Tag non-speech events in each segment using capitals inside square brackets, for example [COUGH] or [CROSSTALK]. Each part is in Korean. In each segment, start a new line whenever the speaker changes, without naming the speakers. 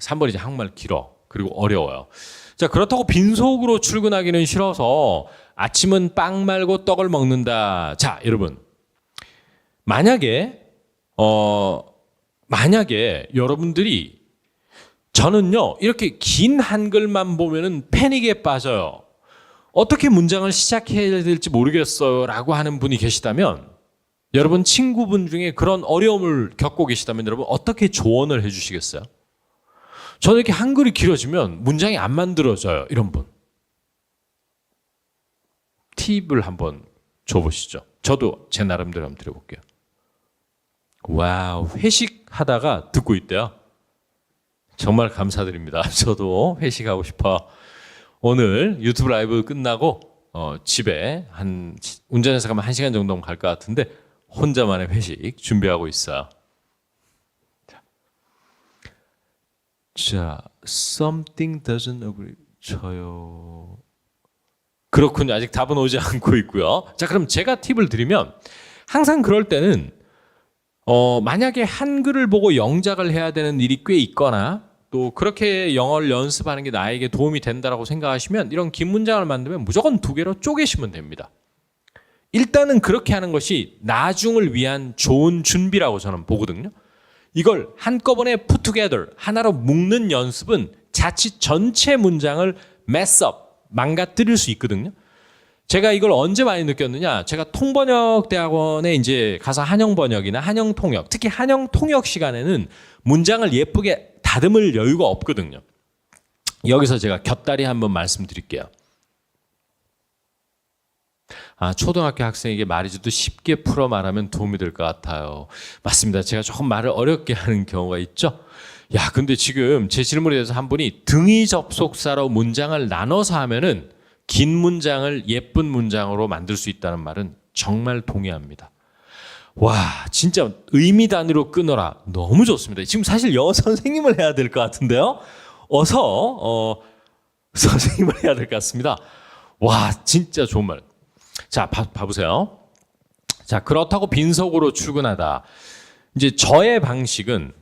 3번이 이제 한국말 길어. 그리고 어려워요. 자, 그렇다고 빈속으로 출근하기는 싫어서 아침은 빵 말고 떡을 먹는다. 자, 여러분. 만약에, 어, 만약에 여러분들이 저는요, 이렇게 긴 한글만 보면은 패닉에 빠져요. 어떻게 문장을 시작해야 될지 모르겠어요. 라고 하는 분이 계시다면, 여러분 친구분 중에 그런 어려움을 겪고 계시다면 여러분 어떻게 조언을 해 주시겠어요? 저는 이렇게 한글이 길어지면 문장이 안 만들어져요. 이런 분. 팁을 한번 줘보시죠. 저도 제 나름대로 한번 드려볼게요. 와우, 회식하다가 듣고 있대요. 정말 감사드립니다. [LAUGHS] 저도 회식하고 싶어. 오늘 유튜브 라이브 끝나고 어, 집에 한 운전해서 가면 한 시간 정도면 갈 것 같은데 혼자만의 회식 준비하고 있어요. 자, something doesn't agree. 저요. 그렇군요. 아직 답은 오지 않고 있고요. 자, 그럼 제가 팁을 드리면 항상 그럴 때는 어, 만약에 한글을 보고 영작을 해야 되는 일이 꽤 있거나 또 그렇게 영어를 연습하는 게 나에게 도움이 된다라고 생각하시면 이런 긴 문장을 만들면 무조건 두 개로 쪼개시면 됩니다. 일단은 그렇게 하는 것이 나중을 위한 좋은 준비라고 저는 보거든요. 이걸 한꺼번에 put together 하나로 묶는 연습은 자칫 전체 문장을 mess up 망가뜨릴 수 있거든요. 제가 이걸 언제 많이 느꼈느냐? 제가 통번역 대학원에 이제 가서 한영 번역이나 한영 통역, 특히 한영 통역 시간에는 문장을 예쁘게 다듬을 여유가 없거든요. 여기서 제가 곁다리 한번 말씀드릴게요. 아, 초등학교 학생에게 말이지도 쉽게 풀어 말하면 도움이 될 것 같아요. 맞습니다. 제가 조금 말을 어렵게 하는 경우가 있죠. 야, 근데 지금 제 질문에 대해서 한 분이 등위 접속사로 문장을 나눠서 하면은 긴 문장을 예쁜 문장으로 만들 수 있다는 말은 정말 동의합니다. 와, 진짜 의미 단위로 끊어라. 너무 좋습니다. 지금 사실 영어 선생님을 해야 될 것 같은데요. 어서 어, 선생님을 해야 될 것 같습니다. 와, 진짜 좋은 말. 자, 봐, 봐보세요. 자, 그렇다고 빈속으로 출근하다. 이제 저의 방식은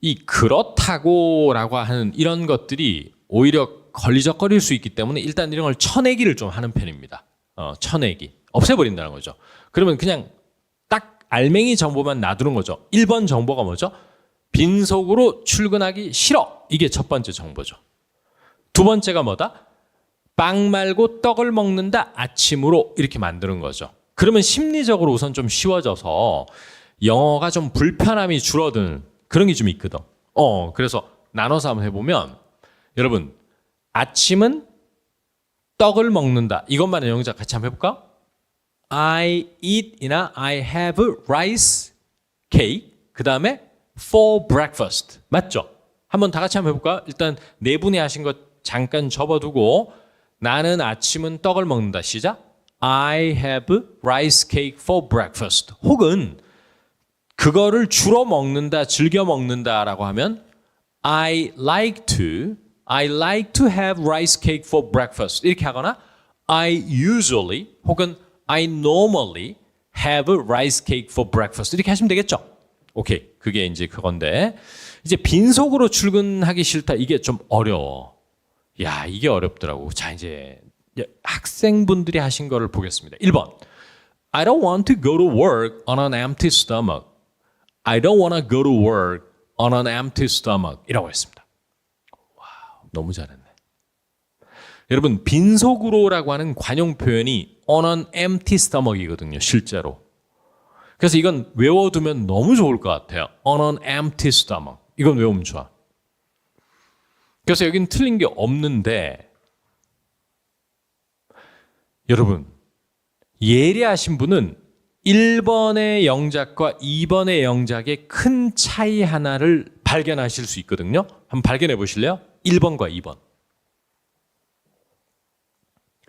이 그렇다고라고 하는 이런 것들이 오히려 걸리적거릴 수 있기 때문에 일단 이런 걸 쳐내기를 좀 하는 편입니다. 어, 쳐내기. 없애버린다는 거죠. 그러면 그냥 딱 알맹이 정보만 놔두는 거죠. 1번 정보가 뭐죠? 빈속으로 출근하기 싫어. 이게 첫 번째 정보죠. 두 번째가 뭐다? 빵 말고 떡을 먹는다 아침으로 이렇게 만드는 거죠. 그러면 심리적으로 우선 좀 쉬워져서 영어가 좀 불편함이 줄어드는 그런 게 좀 있거든. 어, 그래서 나눠서 한번 해보면 여러분 아침은 떡을 먹는다. 이것만의 영작 같이 한번 해볼까? I eat이나 I have rice cake. 그 다음에 for breakfast. 맞죠? 한번 다 같이 한번 해볼까? 일단 네 분이 하신 것 잠깐 접어두고 나는 아침은 떡을 먹는다. 시작. I have rice cake for breakfast. 혹은 그거를 주로 먹는다, 즐겨 먹는다라고 하면 I like to I like to have rice cake for breakfast. 이렇게 하거나 I usually 혹은 I normally have rice cake for breakfast. 이렇게 하시면 되겠죠? 오케이. 그게 이제 그건데 이제 빈속으로 출근하기 싫다. 이게 좀 어려워. 야, 이게 어렵더라고. 자, 이제 학생분들이 하신 거를 보겠습니다. 1번. I don't want to go to work on an empty stomach. I don't want to go to work on an empty stomach. 이라고 했습니다. 와, 너무 잘했네. 여러분, 빈속으로라고 하는 관용 표현이 on an empty stomach이거든요, 실제로. 그래서 이건 외워두면 너무 좋을 것 같아요. on an empty stomach. 이건 외우면 좋아. 그래서 여기는 틀린 게 없는데, 여러분, 예리하신 분은 1번의 영작과 2번의 영작의 큰 차이 하나를 발견하실 수 있거든요. 한번 발견해 보실래요? 1번과 2번.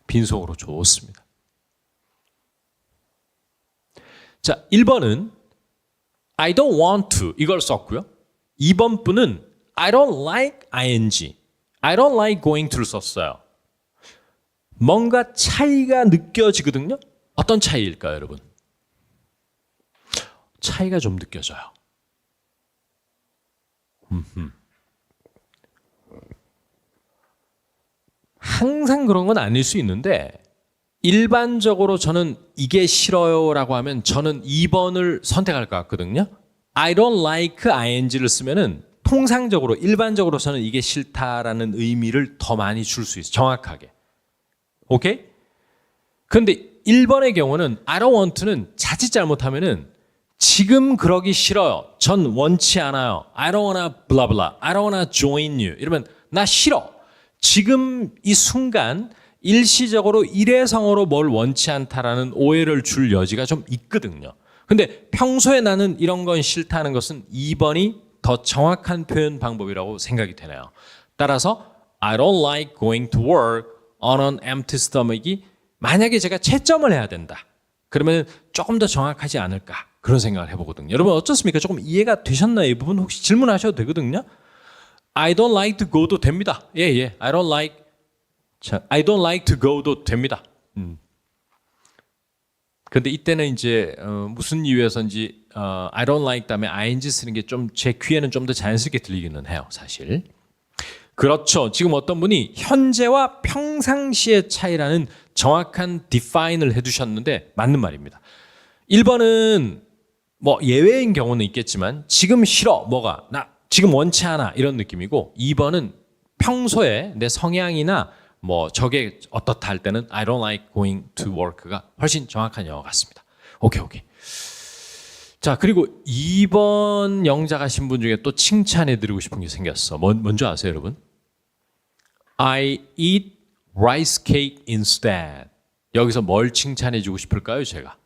빈속으로 좋습니다. 자, 1번은 I don't want to 이걸 썼고요. 2번 분은 I don't like ing. I don't like going to를 썼어요. 뭔가 차이가 느껴지거든요. 어떤 차이일까요, 여러분? 차이가 좀 느껴져요. 항상 그런 건 아닐 수 있는데 일반적으로 저는 이게 싫어요라고 하면 저는 2번을 선택할 것 같거든요. I don't like ing를 쓰면은 통상적으로 일반적으로 저는 이게 싫다라는 의미를 더 많이 줄 수 있어요. 정확하게. 오케이? 근데 1번의 경우는 I don't want는 자칫 잘못하면은 지금 그러기 싫어요. 전 원치 않아요. I don't wanna blah blah. I don't wanna join you. 이러면 나 싫어. 지금 이 순간 일시적으로 일회성으로 뭘 원치 않다라는 오해를 줄 여지가 좀 있거든요. 근데 평소에 나는 이런 건 싫다는 것은 2번이 더 정확한 표현 방법이라고 생각이 되네요. 따라서 I don't like going to work on an empty stomach이 만약에 제가 채점을 해야 된다. 그러면 조금 더 정확하지 않을까 그런 생각을 해보거든요. 여러분 어떻습니까? 조금 이해가 되셨나요? 이 부분 혹시 질문하셔도 되거든요. I don't like to go도 됩니다. 예, 예. I don't like 자, I don't like to go도 됩니다. 음. 근데 이때는 이제 어, 무슨 이유에서인지 어, I don't like 다음에 ing 쓰는 게 좀 제 귀에는 좀 더 자연스럽게 들리기는 해요, 사실. 그렇죠. 지금 어떤 분이 현재와 평상시의 차이라는 정확한 define을 해두셨는데 맞는 말입니다. 1번은 뭐 예외인 경우는 있겠지만 지금 싫어 뭐가 나 지금 원치 않아 이런 느낌이고 2번은 평소에 내 성향이나 뭐 저게 어떻다 할 때는 I don't like going to work가 훨씬 정확한 영어 같습니다. 오케이 오케이. 자 그리고 2번 영자 가 신 분 중에 또 칭찬해 드리고 싶은 게 생겼어. 뭔, 뭔지 아세요 여러분? I eat rice cake instead. 여기서 뭘 칭찬해 주고 싶을까요 제가?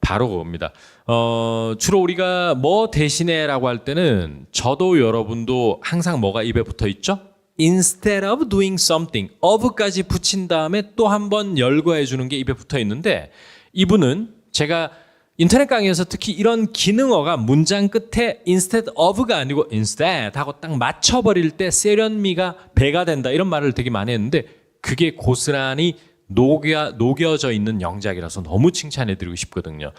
바로 그겁니다. 어, 주로 우리가 뭐 대신에라고 할 때는 저도 여러분도 항상 뭐가 입에 붙어 있죠? Instead of doing something, of까지 붙인 다음에 또 한 번 열거해 주는 게 입에 붙어 있는데 이분은 제가 인터넷 강의에서 특히 이런 기능어가 문장 끝에 instead of가 아니고 instead 하고 딱 맞춰버릴 때 세련미가 배가 된다 이런 말을 되게 많이 했는데 그게 고스란히 녹여, 녹여져 있는 영작이라서 너무 칭찬해드리고 싶거든요.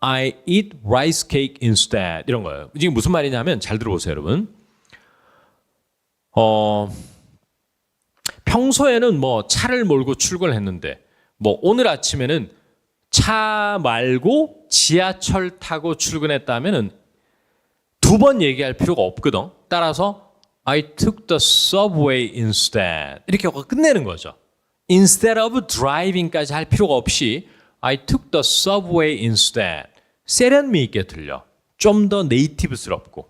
I eat rice cake instead 이런 거예요. 지금 무슨 말이냐면 잘 들어보세요, 여러분. 어, 평소에는 뭐 차를 몰고 출근을 했는데 뭐 오늘 아침에는 차 말고 지하철 타고 출근했다면은 두 번 얘기할 필요가 없거든. 따라서 I took the subway instead 이렇게 하고 끝내는 거죠. Instead of driving까지 할 필요가 없이 I took the subway instead 세련미 있게 들려. 좀 더 네이티브스럽고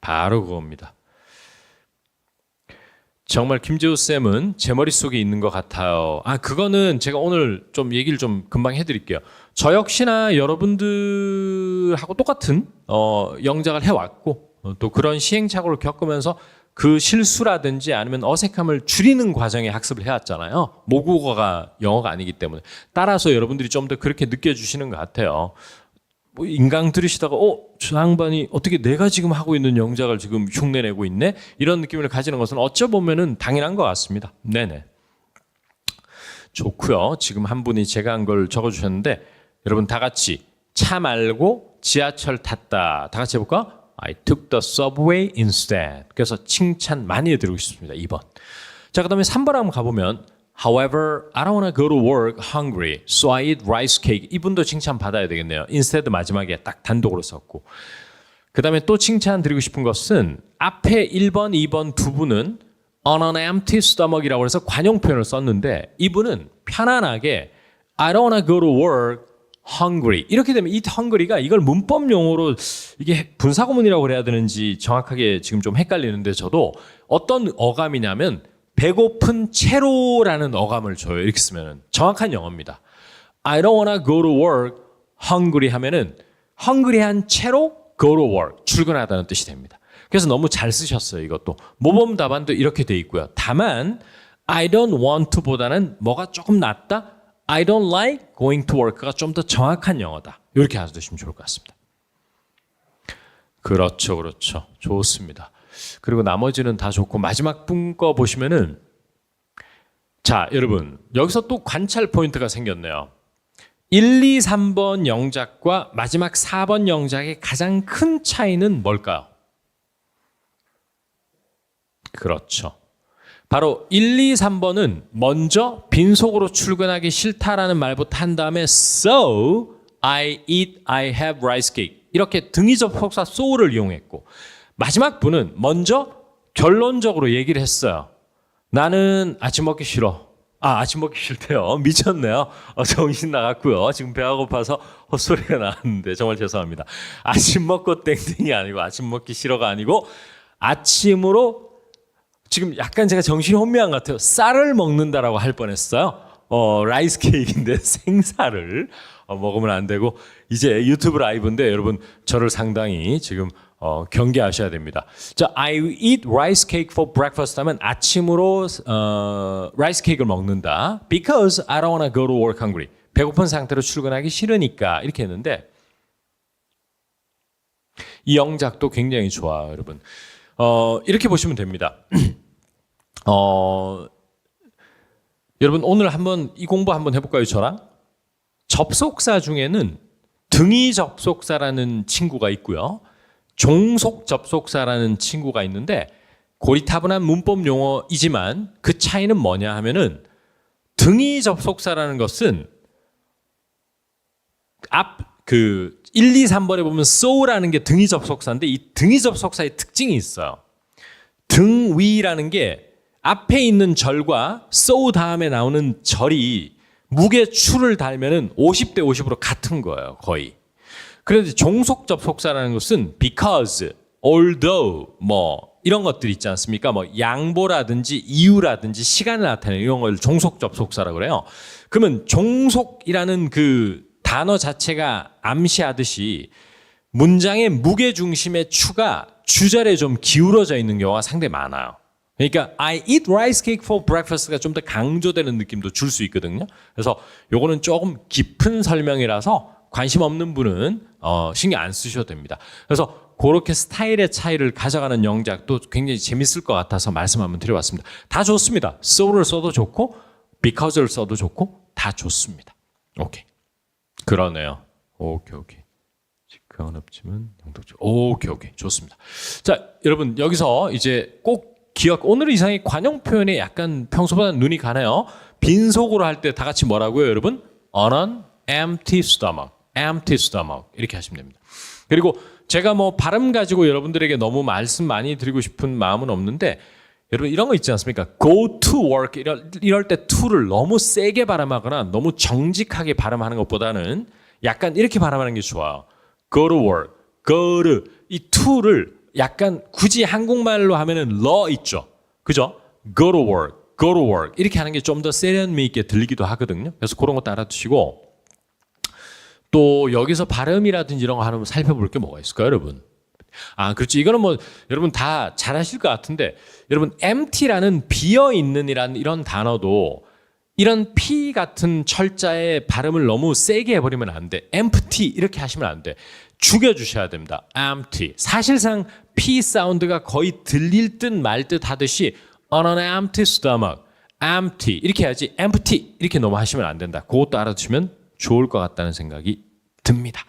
바로 그겁니다. 정말 김재우 쌤은 제 머릿속에 있는 것 같아요. 아, 그거는 제가 오늘 좀 얘기를 좀 금방 해드릴게요. 저 역시나 여러분들하고 똑같은, 어, 영작을 해왔고, 어, 또 그런 시행착오를 겪으면서 그 실수라든지 아니면 어색함을 줄이는 과정에 학습을 해왔잖아요. 모국어가 영어가 아니기 때문에. 따라서 여러분들이 좀 더 그렇게 느껴주시는 것 같아요. 뭐 인강 들으시다가 어, 저 양반이 어떻게 내가 지금 하고 있는 영작을 지금 흉내내고 있네? 이런 느낌을 가지는 것은 어쩌 보면은 당연한 것 같습니다. 네네. 좋고요. 지금 한 분이 제가 한 걸 적어주셨는데 여러분 다 같이 차 말고 지하철 탔다. 다 같이 해볼까? I took the subway instead. 그래서 칭찬 많이 해드리고 싶습니다. 2번. 자, 그 다음에 3번 한번 가보면 However, I don't want to go to work hungry, so I eat rice cake. 이분도 칭찬 받아야 되겠네요. instead 마지막에 딱 단독으로 썼고. 그 다음에 또 칭찬 드리고 싶은 것은 앞에 1번, 2번 두 분은 on an empty stomach이라고 해서 관용 표현을 썼는데 이분은 편안하게 I don't want to go to work hungry. 이렇게 되면 eat hungry가 이걸 문법 용어로 이게 분사구문이라고 그래야 되는지 정확하게 지금 좀 헷갈리는데 저도 어떤 어감이냐면 배고픈 채로라는 어감을 줘요. 이렇게 쓰면 정확한 영어입니다. I don't wanna go to work hungry 하면은 hungry한 채로 go to work 출근하다는 뜻이 됩니다. 그래서 너무 잘 쓰셨어요. 이것도 모범 답안도 이렇게 돼 있고요. 다만 I don't want to보다는 뭐가 조금 낫다. I don't like going to work가 좀 더 정확한 영어다. 이렇게 알아두시면 좋을 것 같습니다. 그렇죠, 그렇죠. 좋습니다. 그리고 나머지는 다 좋고 마지막 분 거 보시면은 자, 여러분. 여기서 또 관찰 포인트가 생겼네요. 1, 2, 3번 영작과 마지막 4번 영작의 가장 큰 차이는 뭘까요? 그렇죠. 바로 1, 2, 3번은 먼저 빈속으로 출근하기 싫다라는 말부터 한 다음에 so I eat, I have rice cake 이렇게 등위 접속사 so를 이용했고 마지막 분은 먼저 결론적으로 얘기를 했어요. 나는 아침 먹기 싫어. 아, 아침 먹기 싫대요. [LAUGHS] 미쳤네요. 어, 정신 나갔고요. 지금 배가 고파서 헛소리가 나왔는데 정말 죄송합니다. 아침 먹고 땡땡이 아니고 아침 먹기 싫어가 아니고 아침으로 지금 약간 제가 정신이 혼미한 것 같아요. 쌀을 먹는다라고 할 뻔했어요. 어, 라이스 케이크인데 [LAUGHS] 생쌀을 어, 먹으면 안 되고 이제 유튜브 라이브인데 여러분 저를 상당히 지금 어, 경계하셔야 됩니다. 자, I eat rice cake for breakfast 하면 아침으로 어, 라이스 케이크를 먹는다. Because I don't wanna go to work hungry. 배고픈 상태로 출근하기 싫으니까 이렇게 했는데 이 영작도 굉장히 좋아요, 여러분. 어, 이렇게 보시면 됩니다. [CLEARS THROAT] 어, 여러분 오늘 한번 이 공부 한번 해볼까요, 저랑? 접속사 중에는 등위 접속사라는 친구가 있고요. 종속 접속사라는 친구가 있는데 고리타분한 문법 용어이지만 그 차이는 뭐냐 하면은 등위 접속사라는 것은 앞 그 1, 2, 3번에 보면 so라는 게 등위 접속사인데 이 등위 접속사의 특징이 있어요. 등 위라는 게 앞에 있는 절과 so 다음에 나오는 절이 무게 추를 달면은 50대 50으로 같은 거예요, 거의. 그런데 종속 접속사라는 것은 because, although 뭐 이런 것들 있지 않습니까? 뭐 양보라든지 이유라든지 시간을 나타내는 이런 걸 종속 접속사라고 그래요. 그러면 종속이라는 그 단어 자체가 암시하듯이 문장의 무게 중심의 추가 주절에 좀 기울어져 있는 경우가 상당히 많아요. 그러니까 I eat rice cake for breakfast가 좀 더 강조되는 느낌도 줄 수 있거든요. 그래서 요거는 조금 깊은 설명이라서 관심 없는 분은 어, 신경 안 쓰셔도 됩니다. 그래서 그렇게 스타일의 차이를 가져가는 영작도 굉장히 재밌을 것 같아서 말씀 한번 드려봤습니다. 다 좋습니다. so를 써도 좋고 because를 써도 좋고 다 좋습니다. 오케이. 그러네요. 오케이 오케이. 직항은 없지만 영덕적. 오케이 오케이 좋습니다. 자 여러분 여기서 이제 꼭 기억 오늘 이상의 관용 표현에 약간 평소보다 눈이 가네요. 빈속으로 할 때 다 같이 뭐라고요, 여러분? On an empty stomach, empty stomach 이렇게 하시면 됩니다. 그리고 제가 뭐 발음 가지고 여러분들에게 너무 말씀 많이 드리고 싶은 마음은 없는데 여러분 이런 거 있지 않습니까? Go to work 이럴, 이럴 때 to를 너무 세게 발음하거나 너무 정직하게 발음하는 것보다는 약간 이렇게 발음하는 게 좋아요. Go to work, go to 이 to를 약간 굳이 한국말로 하면은 러 있죠, 그죠? Go to work, go to work 이렇게 하는 게 좀 더 세련미 있게 들리기도 하거든요. 그래서 그런 것도 알아두시고 또 여기서 발음이라든지 이런 거 하면 살펴볼 게 뭐가 있을까요, 여러분? 아, 그렇죠. 이거는 뭐 여러분 다 잘하실 것 같은데 여러분 empty라는 비어 있는이라는 이런 단어도 이런 P 같은 철자의 발음을 너무 세게 해버리면 안 돼. empty 이렇게 하시면 안 돼. 죽여주셔야 됩니다. empty. 사실상 P 사운드가 거의 들릴 듯 말 듯 하듯이 on an empty stomach, empty 이렇게 해야지 empty 이렇게 너무 하시면 안 된다. 그것도 알아두시면 좋을 것 같다는 생각이 듭니다.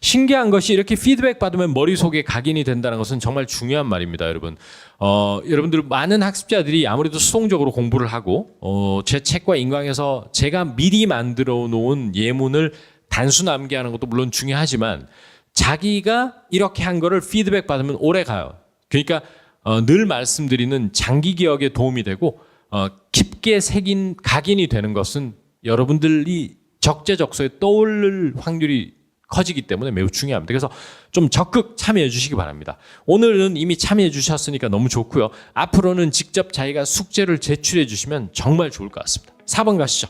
신기한 것이 이렇게 피드백 받으면 머릿속에 각인이 된다는 것은 정말 중요한 말입니다, 여러분. 어, 여러분들 많은 학습자들이 아무래도 수동적으로 공부를 하고 어, 제 책과 인강에서 제가 미리 만들어 놓은 예문을 단순 암기하는 것도 물론 중요하지만 자기가 이렇게 한 거를 피드백 받으면 오래 가요. 그러니까 어, 늘 말씀드리는 장기 기억에 도움이 되고 어, 깊게 새긴 각인이 되는 것은 여러분들이 적재적소에 떠오를 확률이 커지기 때문에 매우 중요합니다. 그래서 좀 적극 참여해 주시기 바랍니다. 오늘은 이미 참여해 주셨으니까 너무 좋고요. 앞으로는 직접 자기가 숙제를 제출해 주시면 정말 좋을 것 같습니다. 4번 가시죠.